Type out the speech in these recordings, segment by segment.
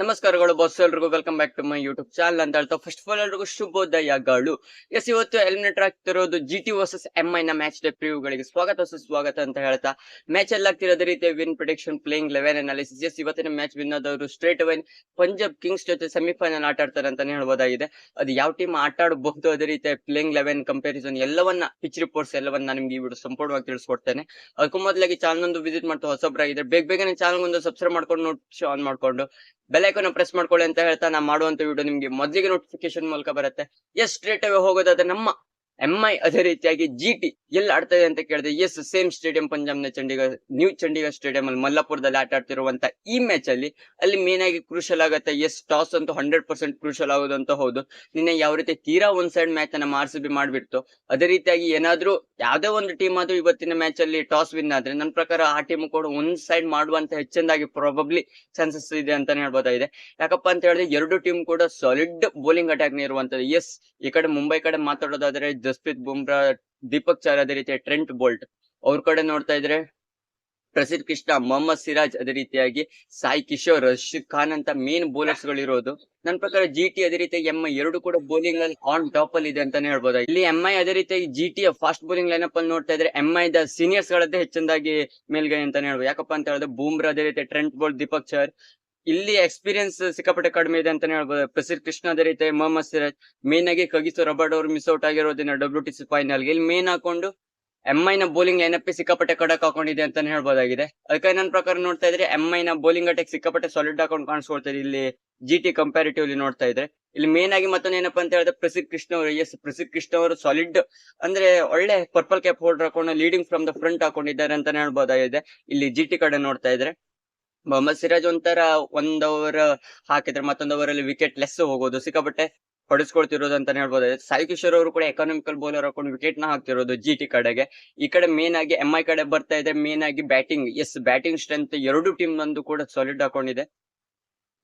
ನಮಸ್ಕಾರಗಳು ಬಾಸ್ ಎಲ್ರಿಗೂ. Welcome back to my YouTube channel ಅಂತ ಹೇಳ್ತಾ ಫಸ್ಟ್ ಆಫ್ ಆಲ್ ಎಲ್ರಿಗೂ ಶುಭೋದಯಗಳು. ಎಸ್, ಇವತ್ತು ಎಲಿಮಿನೇಟರ್ ಆಗ್ತಿರೋದು G T versus M I ನ ಮ್ಯಾಚ್ ಡೇ ಪ್ರಿವ್ಯೂಗಳಿಗೆ ಸ್ವಾಗತ ಸ್ವಾಗತ ಅಂತ ಹೇಳ್ತಾ ಮ್ಯಾಚ್ ಅಲ್ಲಿ ಆಗ್ತಿರೋದೇ ರೀತಿ win production playing eleven analysis yes ಇವತ್ತಿನ ಮ್ಯಾಚ್ ವಿನ್ ಆದವರು ಸ್ಟ್ರೇಟ್ ವೈನ್ ಪಂಜಾಬ್ ಕಿಂಗ್ಸ್ ಜೊತೆ ಸೆಮಿಫೈನಲ್ ಆಟ ಆಡ್ತಾರೆ ಅಂತಾನೆ ಹೇಳ್ಬೋದಾಗಿದೆ. ಅದು ಯಾವ ಟೀಮ್ ಆಟ ಆಡಬಹುದು ಅದೇ ರೀತಿ ಪ್ಲೇಯಿಂಗ್ ಲೆವೆನ್ ಕಂಪ್ಯಾರಿಸನ್ ಎಲ್ಲವನ್ನ ಪಿಚ್ ರಿಪೋರ್ಟ್ಸ್ ಎಲ್ಲವನ್ನ ನಾನು ನಿಮ್ಗೆ ಈ ವಿಡಿಯೋ ಸಂಪೂರ್ಣವಾಗಿ ತಿಳಿಸ್ಕೊಡ್ತೇನೆ. ಅದಕ್ಕೂ ಮೊದಲಾಗಿ ಚಾನಲ್ ಒಂದು ವಿಸಿಟ್ ಮಾಡ್ತಾ ಹೊಸಬ್ರಾಗಿದ್ರೆ, ಬೇಗ ಬೇಗನೆ ಚಾನಲ್ ಒಂದು ಸಬ್ಸ್ಕ್ರೈಬ್ ಮಾಡ್ಕೊಂಡು ನೋಟ್ ಆನ್ ಮಾಡ್ಕೊಂಡು ಐಕಾನ್ ಪ್ರೆಸ್ ಮಾಡ್ಕೊಳ್ಳಿ ಅಂತ ಹೇಳ್ತಾ ನಾವು ಮಾಡುವಂತ ವಿಡಿಯೋ ನಿಮ್ಗೆ ಮೊದಲಿಗೆ ನೋಟಿಫಿಕೇಶನ್ ಮೂಲಕ ಬರುತ್ತೆ. ಎಸ್ ಸ್ಟ್ರೇಟ್ ಅವೇ ಹೋಗೋದಾದ್ರೆ ನಮ್ಮ ಎಂ ಐ ಅದೇ ರೀತಿಯಾಗಿ ಜಿ ಟಿ ಎಲ್ಲಿ ಆಡ್ತಾ ಇದೆ ಅಂತ ಕೇಳಿದೆ ಎಸ್ ಸೇಮ್ ಸ್ಟೇಡಿಯಂ ಪಂಜಾಬ್ನ ಚಂಡೀಗಢ ನ್ಯೂ ಚಂಡೀಗಢ ಸ್ಟೇಡಿಯಂ ಅಲ್ಲಿ ಮಲ್ಲಾಪುರದಲ್ಲಿ ಆಟ ಆಡ್ತಿರುವಂತ ಈ ಮ್ಯಾಚ್ ಅಲ್ಲಿ ಅಲ್ಲಿ ಮೇನ್ ಆಗಿ ಕ್ರೂಷಲ್ ಆಗುತ್ತೆ. ಎಸ್ ಟಾಸ್ ಅಂತೂ ಹಂಡ್ರೆಡ್ ಪರ್ಸೆಂಟ್ ಕ್ರೂಷಲ್ ಆಗೋದಂತ ಹೌದು. ನಿನ್ನೆ ಯಾವ ರೀತಿ ತೀರಾ ಒಂದ್ ಸೈಡ್ ಮ್ಯಾಚ್ ಅನ್ನ ಆರ್ ಸಿ ಬಿ ಮಾಡ್ಬಿಡ್ತು. ಅದೇ ರೀತಿಯಾಗಿ ಏನಾದ್ರೂ ಯಾವ್ದೇ ಒಂದು ಟೀಮ್ ಆದ್ರೂ ಇವತ್ತಿನ ಮ್ಯಾಚ್ ಅಲ್ಲಿ ಟಾಸ್ ವಿನ್ ಆದ್ರೆ, ನನ್ನ ಪ್ರಕಾರ ಆ ಟೀಮ್ ಕೂಡ ಒಂದ್ ಸೈಡ್ ಮಾಡುವಂತ ಹೆಚ್ಚಿನದಾಗಿ ಪ್ರಾಬಬ್ಲಿ ಚಾನ್ಸಸ್ ಇದೆ ಅಂತಾನೆ ಹೇಳ್ಬೋದಾಗಿದೆ. ಯಾಕಪ್ಪ ಅಂತ ಹೇಳಿದ್ರೆ ಎರಡು ಟೀಮ್ ಕೂಡ ಸಾಲಿಡ್ ಬೌಲಿಂಗ್ ಅಟ್ಯಾಕ್ ಇರುವಂತದ್ದು. ಎಸ್ ಈ ಕಡೆ ಮುಂಬೈ ಕಡೆ ಮಾತಾಡೋದಾದ್ರೆ ಜಸ್ಪ್ರೀತ್ ಬುಮ್ರಾ, ದೀಪಕ್ ಚಾರ್ ಅದೇ ರೀತಿಯ ಟ್ರೆಂಟ್ ಬೋಲ್ಟ್. ಅವ್ರ ಕಡೆ ನೋಡ್ತಾ ಇದ್ರೆ ಪ್ರಸಿದ್ಧ ಕೃಷ್ಣ ಮೊಹಮ್ಮದ್ ಸಿರಾಜ್ ಅದೇ ರೀತಿಯಾಗಿ, ಸಾಯಿ ಕಿಶೋರ್, ರಶೀದ್ ಖಾನ್ ಅಂತ ಮೇನ್ ಬೌಲರ್ಸ್ಗಳು ಇರೋದು. ನನ್ನ ಪ್ರಕಾರ ಜಿ ಟಿ ಅದೇ ರೀತಿ ಎಂ ಐ ಎರಡು ಕೂಡ ಬೌಲಿಂಗ್ ಅಲ್ಲಿ ಆನ್ ಟಾಪ್ ಅಲ್ಲಿ ಇದೆ ಅಂತಾನೆ ಹೇಳ್ಬೋದು? ಇಲ್ಲಿ ಎಂ ಐ ಅದೇ ರೀತಿ G T fast bowling lineup ಅಲ್ಲಿ ನೋಡ್ತಾ ಇದ್ರೆ ಎಂ ಐ ದ ಸೀನಿಯರ್ಸ್ ಗಳದ್ದೇ ಹೆಚ್ಚಿನದಾಗಿ ಮೇಲ್ಗೈ ಅಂತಾನೆ ಹೇಳ್ಬೋದು. ಯಾಕಪ್ಪ ಅಂತ ಹೇಳಿದ್ರೆ ಬೂಮ್ರಾ ಅದೇ ರೀತಿ ಟ್ರೆಂಟ್ ಬೋಲ್ಟ್ ದೀಪಕ್ ಚರ್ ಇಲ್ಲಿ ಎಕ್ಸ್ಪೀರಿಯನ್ಸ್ ಸಿಕ್ಕಾಪಟ್ಟೆ ಕಡಿಮೆ ಇದೆ ಅಂತಾನೆ ಹೇಳ್ಬೋದು. ಪ್ರಸಿದ್ಧ ಕೃಷ್ಣ ಅದೇ ರೀತಿ ಮೊಹಮ್ಮದ್ ಸಿರಾಜ್ ಮೇನ್ ಆಗಿ ಕಗಿಸು ರಬರ್ಡ್ ಅವರು ಮಿಸ್ ಔಟ್ ಆಗಿರೋದಿನ ಡಬ್ಲ್ಯೂ ಟಿ ಸಿ ಫೈನಲ್ ಇಲ್ಲಿ ಮೇನ್ ಹಾಕೊಂಡು ಎಂ ನ ಬೌಲಿಂಗ್ ಲೈನಪ್ ಸಿಕ್ಕಾಪಟ್ಟೆ ಕಡಕ್ ಹಾಕೊಂಡಿದೆ ಅಂತಾನೆ ಹೇಳ್ಬೋದಾಗಿದೆ. ಅದಕ್ಕೆ ನನ್ನ ಪ್ರಕಾರ ನೋಡ್ತಾ ಇದ್ರೆ ಎಂ ನ ಬೌಲಿಂಗ್ ಅಟ್ಯಾಕ್ ಸಿಕ್ಕಾಪಟ್ಟೆ ಸಾಲಿಡ್ ಹಾಕೊಂಡು ಕಾಣಿಸ್ಕೊಳ್ತಾ ಇಲ್ಲಿ ಜಿ ಟಿ ಕಂಪ್ಯಾರಿಟಿವ್ಲಿ ನೋಡ್ತಾ ಇದ್ರೆ. ಇಲ್ಲಿ ಮೇನ್ ಆಗಿ ಮತ್ತೊಂದು ಏನಪ್ಪಾ ಅಂತ ಹೇಳಿದ್ರೆ ಪ್ರಸಿದ್ಧ ಕೃಷ್ಣ ಅವರು ಎಸ್ ಪ್ರಸಿದ್ಧ ಕೃಷ್ಣ ಅವರು ಸಾಲಿಡ್ ಅಂದ್ರೆ ಒಳ್ಳೆ ಪರ್ಪಲ್ ಕ್ಯಾಪ್ ಹೋಲ್ಡರ್ ಹಾಕೊಂಡು ಲೀಡಿಂಗ್ ಫ್ರಮ್ ದ ಫ್ರಂಟ್ ಹಾಕೊಂಡಿದ್ದಾರೆ ಅಂತಾನೆ ಹೇಳ್ಬೋದಾಗಿದೆ. ಇಲ್ಲಿ ಜಿ ಟಿ ಕಡೆ ನೋಡ್ತಾ ಇದ್ರೆ. ಮೊಹಮ್ಮದ್ ಸಿರಾಜ್ ಒಂಥರ ಒಂದ್ ಓವರ್ ಹಾಕಿದ್ರೆ ಮತ್ತೊಂದ್ ಓವರ್ ಅಲ್ಲಿ ವಿಕೆಟ್ ಲೆಸ್ ಹೋಗೋದು. ಸಿಕ್ಕಾಪಟ್ಟೆ ಹೊಡೆಸ್ಕೊಳ್ತಿರೋದು ಅಂತಾನೆ ಹೇಳ್ಬೋದು. ಸಾಯಿ ಕಿಶೋರ್ ಅವರು ಕೂಡ ಎಕನಾಮಿಕಲ್ ಬೌಲರ್ ಹಾಕೊಂಡು ವಿಕೆಟ್ನ ಹಾಕ್ತಿರೋದು ಜಿ ಟಿ ಕಡೆಗೆ. ಈ ಕಡೆ ಮೇನ್ ಆಗಿ ಎಂ ಐ ಕಡೆ ಬರ್ತಾ ಇದೆ ಮೇನ್ ಆಗಿ ಬ್ಯಾಟಿಂಗ್ ಎಸ್ ಬ್ಯಾಟಿಂಗ್ ಸ್ಟ್ರೆಂತ್ ಎರಡು ಟೀಮ್ ನಂದು ಕೂಡ ಸಾಲಿಡ್ ಹಾಕೊಂಡಿದೆ.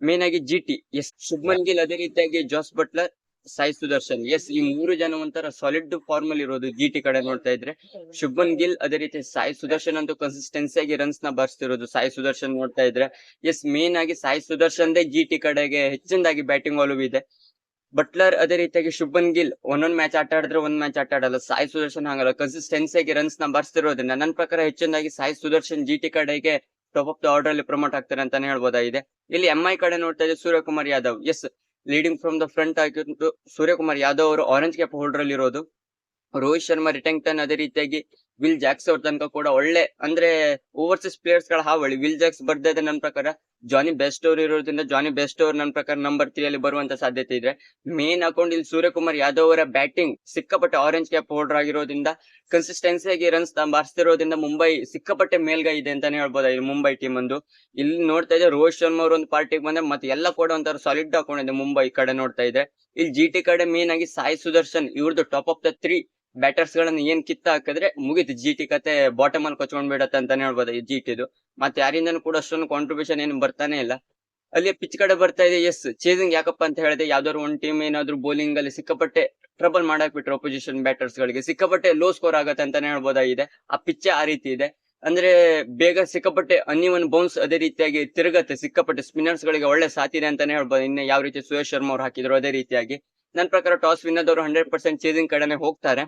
ಮೇನ್ ಆಗಿ G T as Shubman Gill ಅದೇ ರೀತಿಯಾಗಿ ಜಾಸ್ ಬಟ್ಲರ್ ಸಾಯಿ ಸುದರ್ಶನ್. ಎಸ್ ಈ ಮೂರು ಜನ ಒಂಥರ ಸಾಲಿಡ್ ಫಾರ್ಮ್ ಅಲ್ಲಿ ಇರೋದು ಜಿ ಟಿ ಕಡೆ ನೋಡ್ತಾ ಇದ್ರೆ. ಶುಭನ್ ಗಿಲ್ ಅದೇ ರೀತಿ ಸಾಯಿ ಸುದರ್ಶನ್ ಅಂತೂ ಕನ್ಸಿಸ್ಟೆನ್ಸಿ ಆಗಿ ರನ್ಸ್ನ ಬರ್ಸ್ತಿರೋದು ಸಾಯಿ ಸುದರ್ಶನ್ ನೋಡ್ತಾ ಇದ್ರೆ. ಎಸ್ ಮೇನ್ ಆಗಿ ಸಾಯಿ ಸುದರ್ಶನ್ ಜಿ ಜಿಟಿ ಕಡೆಗೆ ಹೆಚ್ಚಿನದಾಗಿ ಬ್ಯಾಟಿಂಗ್ ಒಲವು ಇದೆ. ಬಟ್ಲರ್ ಅದೇ ರೀತಿಯಾಗಿ ಶುಭನ್ ಗಿಲ್ ಒಂದೊಂದ್ ಮ್ಯಾಚ್ ಆಟ ಆಡಿದ್ರೆ ಒಂದ್ ಮ್ಯಾಚ್ ಆಟ ಆಡಲ್ಲ. ಸಾಯಿ ಸುದರ್ಶನ್ ಹಂಗಲ್ಲ ಕನ್ಸಿಸ್ಟೆನ್ಸಿ ಆಗಿ ರನ್ಸ್ನ ಬರ್ಸ್ತಿರೋದ್ರಿಂದ ನನ್ನ ಪ್ರಕಾರ ಹೆಚ್ಚಿನದಾಗಿ ಸಾಯಿ ಸುದರ್ಶನ್ ಜಿ ಟಿ ಕಡೆಗೆ ಟಾಪ್ ಆಫ್ ದ ಆರ್ಡರ್ ಅಲ್ಲಿ ಪ್ರಮೋಟ್ ಆಗ್ತಾರೆ ಅಂತಾನೆ ಹೇಳ್ಬೋದಾಗಿದೆ. ಇಲ್ಲಿ ಎಂ ಐ ಕಡೆ ನೋಡ್ತಾ ಇದ್ರೆ Suryakumar Yadav. As leading from the front ಆಗಿದ್ದು ಸೂರ್ಯಕುಮಾರ್ ಯಾದವ್ ಅವರು ಆರೆಂಜ್ ಕ್ಯಾಪ್ ಹೋಲ್ಡರ್ ಅಲ್ಲಿ ಇರೋದು. ರೋಹಿತ್ ಶರ್ಮಾ ರಿಟೆಂಗ್ಟನ್ ಅದೇ ರೀತಿಯಾಗಿ ವಿಲ್ ಜಾಕ್ಸ್ ಅವ್ರ ತನಕ ಕೂಡ ಒಳ್ಳೆ ಅಂದ್ರೆ ಓವರ್ಸೀಸ್ ಪ್ಲೇಯರ್ಸ್ಗಳ ಹಾವಳಿ. ವಿಲ್ ಜಾಕ್ಸ್ ಬರ್ದೇ ಇದೆ ನನ್ನ ಪ್ರಕಾರ. ಜಾನಿ ಬೆಸ್ಟ್ ಅವ್ರು ಇರೋದ್ರಿಂದ ಜಾನಿ ಬೆಸ್ಟ್ ಅವ್ರು ನನ್ನ ಪ್ರಕಾರ ನಂಬರ್ ತ್ರೀ ಅಲ್ಲಿ ಬರುವಂತ ಸಾಧ್ಯತೆ ಇದೆ ಮೇನ್ ಅಕೌಂಟ್ ಇಲ್ಲಿ ಸೂರ್ಯಕುಮಾರ್ ಯಾದವ್ ಅವರ ಬ್ಯಾಟಿಂಗ್ ಸಿಕ್ಕಾಪಟ್ಟೆ ಆರೆಂಜ್ ಕ್ಯಾಪ್ ಹೋಲ್ಡರ್ ಆಗಿರೋದ್ರಿಂದ ಕನ್ಸಿಸ್ಟೆನ್ಸಿ ಆಗಿ ರನ್ಸ್ ಬಾರಿಸ್ತಿರೋದ್ರಿಂದ ಮುಂಬೈ ಸಿಕ್ಕಾಪಟ್ಟೆ ಮೇಲ್ಗೈ ಇದೆ ಅಂತಾನೆ ಹೇಳ್ಬೋದು ಇಲ್ಲಿ ಮುಂಬೈ ಟೀಮ್ ಒಂದು. ಇಲ್ಲಿ ನೋಡ್ತಾ ಇದೆ ರೋಹಿತ್ ಶರ್ಮಾ ಅವರು ಒಂದು ಪಾರ್ಟಿಗೆ ಬಂದ್ರೆ ಮತ್ತೆ ಎಲ್ಲ ಕೂಡ ಒಂಥರ ಸಾಲಿಡ್ ಹಾಕೊಂಡಿದೆ ಮುಂಬೈ ಕಡೆ ನೋಡ್ತಾ ಇದೆ ಇಲ್ಲಿ ಜಿ ಟಿ ಕಡೆ ಮೇನ್ ಆಗಿ ಸಾಯಿ ಸುದರ್ಶನ್ ಇವ್ರದ್ದು top of the three batters ಗಳನ್ನ ಏನ್ ಕಿತ್ತ ಹಾಕಿದ್ರೆ ಮುಗೀತು. ಜಿ ಟಿ ಕತೆ ಬಾಟಮ್ ಅಲ್ಲಿ ಕೊಚ್ಕೊಂಡ್ ಬಿಡತ್ತೆ ಅಂತಾನೆ ಹೇಳ್ಬೋದು ಈ ಜಿ ಟಿದು ಮತ್ತೆ ಯಾರಿಂದನೂ ಕೂಡ ಅಷ್ಟೊಂದು ಕಾಂಟ್ರಿಬ್ಯೂಷನ್ ಏನು ಬರ್ತಾನೆ ಇಲ್ಲ. ಅಲ್ಲಿ ಪಿಚ್ ಕಡೆ ಬರ್ತಾ ಇದೆ ಎಸ್ ಚೇಸಿಂಗ್ ಯಾಕಪ್ಪ ಅಂತ ಹೇಳಿದೆ ಯಾವ್ದಾದ್ರು ಒಂದ್ ಟೀಮ್ ಏನಾದ್ರು ಬೌಲಿಂಗ್ ಅಲ್ಲಿ ಸಿಕ್ಕಾಪಟ್ಟೆ ಟ್ರಬಲ್ ಮಾಡಕ್ ಬಿಟ್ರು ಅಪೋಸಿಷನ್ ಬ್ಯಾಟರ್ಸ್ ಗಳಿಗೆ. ಸಿಕ್ಕಾಪಟ್ಟೆ ಲೋ ಸ್ಕೋರ್ ಆಗತ್ತೆ ಅಂತಾನೆ ಹೇಳ್ಬೋದಾಗಿದೆ ಆ ಪಿಚ್ ಆ ರೀತಿ ಇದೆ. ಅಂದ್ರೆ ಬೇಗ ಸಿಕ್ಕಾಪಟ್ಟೆ ಅನ್ಯವನ್ ಬೌನ್ಸ್ ಅದೇ ರೀತಿಯಾಗಿ ತಿರುಗತ್ತೆ. ಸಿಕ್ಕಾಪಟ್ಟೆ ಸ್ಪಿನ್ನರ್ಸ್ ಗಳಿಗೆ ಒಳ್ಳೆ ಸಾಥಿದೆ ಅಂತಾನೆ ಹೇಳ್ಬೋದು. ಇನ್ನು ಯಾವ ರೀತಿ ಸುರೇಶ್ ಶರ್ಮಾ ಅವ್ರು ಹಾಕಿದ್ರು ಅದೇ ರೀತಿಯಾಗಿ. ನನ್ನ ಪ್ರಕಾರ ಟಾಸ್ ವಿನ್ ಆದವರು ಹಂಡ್ರೆಡ್ ಪರ್ಸೆಂಟ್ ಚೇಸಿಂಗ್ ಕಡೆನೆ ಹೋಗ್ತಾರೆ.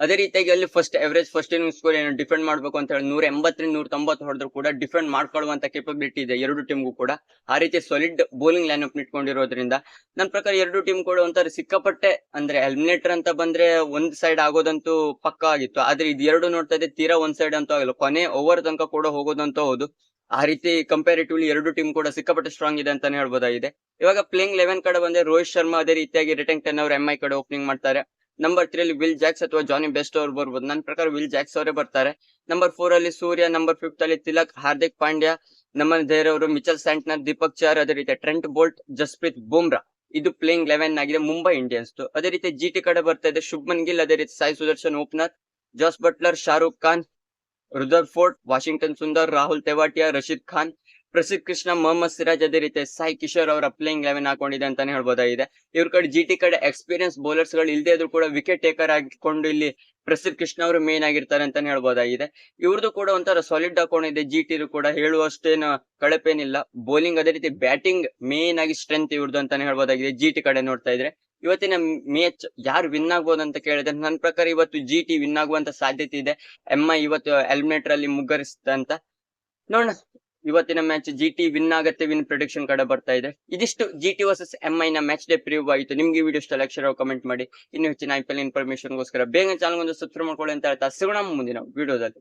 ಅದೇ ರೀತಿಯಾಗಿ ಅಲ್ಲಿ first average first inning score ಏನು ಡಿಫೆಂಡ್ ಮಾಡ್ಬೇಕು ಅಂತ ಹೇಳಿ ನೂರ ಎಂಬತ್ತರಿಂದ ನೂರ ತೊಂಬತ್ತು ಹೊಡೆದ್ರು ಕೂಡ ಡಿಫೆಂಡ್ ಮಾಡ್ಕೊಳ್ಳುವಂತ ಕೆಪಬಿಲಿಟಿ ಇದೆ ಎರಡು ಟೀಮ್ಗೂ ಕೂಡ. ಆ ರೀತಿ ಸಾಲಿಡ್ ಬೌಲಿಂಗ್ ಲೈನ್ ಅಪ್ ಇಟ್ಕೊಂಡಿರೋದ್ರಿಂದ ನನ್ನ ಪ್ರಕಾರ ಎರಡು ಟೀಮ್ ಕೂಡ ಒಂಥರ ಸಿಕ್ಕಾಪಟ್ಟೆ ಅಂದ್ರೆ ಎಲಿಮಿನೇಟರ್ ಅಂತ ಬಂದ್ರೆ ಒಂದ್ ಸೈಡ್ ಆಗೋದಂತೂ ಪಕ್ಕ ಆಗಿತ್ತು. ಆದ್ರೆ ಇದು ಎರಡು ನೋಡ್ತಾ ಇದೆ ತೀರಾ ಒಂದ್ ಸೈಡ್ ಅಂತೂ ಆಗಿಲ್ಲ. ಕೊನೆ ಓವರ್ ತನಕ ಕೂಡ ಹೋಗೋದಂತ ಹೌದು. ಆ ರೀತಿ ಕಂಪ್ಯಾರಿಟಿವ್ಲಿ ಎರಡು ಟೀಮ್ ಕೂಡ ಸಿಕ್ಕಾಪಟ್ಟೆ ಸ್ಟ್ರಾಂಗ್ ಇದೆ ಅಂತಾನೆ ಹೇಳ್ಬೋದಾಗಿದೆ. ಇವಾಗ ಪ್ಲೇಯಿಂಗ್ ಲೆವೆನ್ ಕಡೆ ಬಂದ್ರೆ ರೋಹಿತ್ ಶರ್ಮಾ ಅದೇ ರೀತಿಯಾಗಿ ರಿಟರ್ನ್ ಟೆನ್ ಅವರು ಎಂ ಐ ಕಡೆ ಓಪನಿಂಗ್ ಮಾಡ್ತಾರೆ. ನಂಬರ್ ತ್ರೀ ಅಲ್ಲಿ ವಿಲ್ ಜಾಕ್ಸ್ ಅಥವಾ ಜಾನಿ ಬೆಸ್ಟ್ ಅವ್ರು ಬರ್ಬೋದು. ನನ್ನ ಪ್ರಕಾರ ವಿಲ್ ಜಾಕ್ಸ್ ಅವರೇ ಬರ್ತಾರೆ. ನಂಬರ್ ಫೋರ್ ಅಲ್ಲಿ ಸೂರ್ಯ ನಂಬರ್ ಫಿಫ್ತ್ ಅಲ್ಲಿ ತಿಲಕ್, ಹಾರ್ದಿಕ್ ಪಾಂಡ್ಯ, ನಮ್ಮ ಅವರು ಮಿಚಲ್ ಸ್ಯಾಂಟ್ನರ್ ದೀಪಕ್ ಚಾರ್ ಅದೇ ರೀತಿ ಟ್ರೆಂಟ್ ಬೋಲ್ಟ್ ಜಸ್ಪ್ರೀತ್ ಬುಮ್ರಾ ಇದು ಪ್ಲೇಯಿಂಗ್ ಲೆವೆನ್ ಆಗಿದೆ ಮುಂಬೈ ಇಂಡಿಯನ್ಸ್ ಅದೇ ರೀತಿ ಜಿ ಟಿ ಕಡೆ ಬರ್ತಾ ಇದೆ ಶುಭ್ಮನ್ ಗಿಲ್ ಅದೇ ರೀತಿ Sai Sudharsan opener Jos Buttler Shahrukh Khan Rutherford Washington Sundar Rahul Tewatia Rashid Khan Prasidh Krishna Mohammed Siraj ಅದೇ ರೀತಿ ಸಾಯಿ ಕಿಶೋರ್ ಅವರ ಪ್ಲೇಯಿಂಗ್ ಲೆವೆನ್ ಹಾಕೊಂಡಿದೆ ಅಂತಾನೆ ಹೇಳ್ಬೋದಾಗಿದೆ. ಇವ್ರ ಕಡೆ ಜಿ ಕಡೆ ಎಕ್ಸ್ಪೀರಿಯನ್ಸ್ ಬೌಲರ್ಸ್ಗಳು ಇಲ್ಲದೆ ಇದ್ರು ಕೂಡ ವಿಕೆಟ್ ಟೇಕರ್ ಆಗಿಕೊಂಡು ಇಲ್ಲಿ ಪ್ರಸಿದ್ಧ ಕೃಷ್ಣ ಅವರು ಮೇನ್ ಆಗಿರ್ತಾರೆ ಅಂತಾನೆ ಹೇಳ್ಬೋದಾಗಿದೆ. ಇವ್ರದ್ದು ಕೂಡ ಒಂಥರ ಸಾಲಿಡ್ ಹಾಕೊಂಡಿದೆ. ಜಿ ಟಿ ಕೂಡ ಹೇಳುವಷ್ಟೇನು ಕಳಪೇನಿಲ್ಲ. ಬೌಲಿಂಗ್ ಅದೇ ರೀತಿ ಬ್ಯಾಟಿಂಗ್ ಮೇನ್ ಆಗಿ ಸ್ಟ್ರೆಂತ್ ಇವ್ರದ್ದು ಅಂತಾನೆ ಹೇಳ್ಬೋದಾಗಿದೆ. ಜಿ ಟಿ ಕಡೆ ನೋಡ್ತಾ ಇದ್ರೆ. ಇವತ್ತಿನ ಮ್ಯಾಚ್ ಯಾರು ವಿನ್ ಆಗ್ಬೋದು ಅಂತ ಕೇಳಿದ್ರೆ ನನ್ನ ಪ್ರಕಾರ ಇವತ್ತು ಜಿ ಟಿ ವಿನ್ ಆಗುವಂತ ಸಾಧ್ಯತೆ ಇದೆ. ಎಂ ಐ ಇವತ್ತು ಎಲಿಮಿನೇಟರ್ ಅಲ್ಲಿ ಮುಗ್ಗರಿಸುತ್ತೆ ನೋಡೋಣ. ಇವತ್ತಿನ ಮ್ಯಾಚ್ ಜಿ ಟಿ ವಿನ್ ಆಗತ್ತೆ ವಿನ್ ಪ್ರೊಡಿಕ್ಷನ್ ಕಡೆ ಬರ್ತಾ ಇದೆ. ಇದಿಷ್ಟು G T versus M I ನ ಮ್ಯಾಚ್ ಡೇ ಪ್ರಿವ್ಯೂ ಆಯಿತು. ನಿಮ್ಗೆ ವಿಡಿಯೋ ಇಷ್ಟ ಲಕ್ಷ ಕಮೆಂಟ್ ಮಾಡಿ. ಇನ್ನು ಹೆಚ್ಚಿನ ಐ ಪಿ ಎಲ್ ಇನ್ಫಾರ್ಮೇಶನ್ಗೋಸ್ಕರ ಬೇಗ ಚಾನಲ್ ಒಂದು ಸಬ್ಸ್ಕ್ರೈಬ್ ಮಾಡ್ಕೊಳ್ಳಿ ಅಂತ ಹೇಳ್ತಾ. ಸಿಗೋಣ ಮುಂದಿನ ವಿಡಿಯೋದಲ್ಲಿ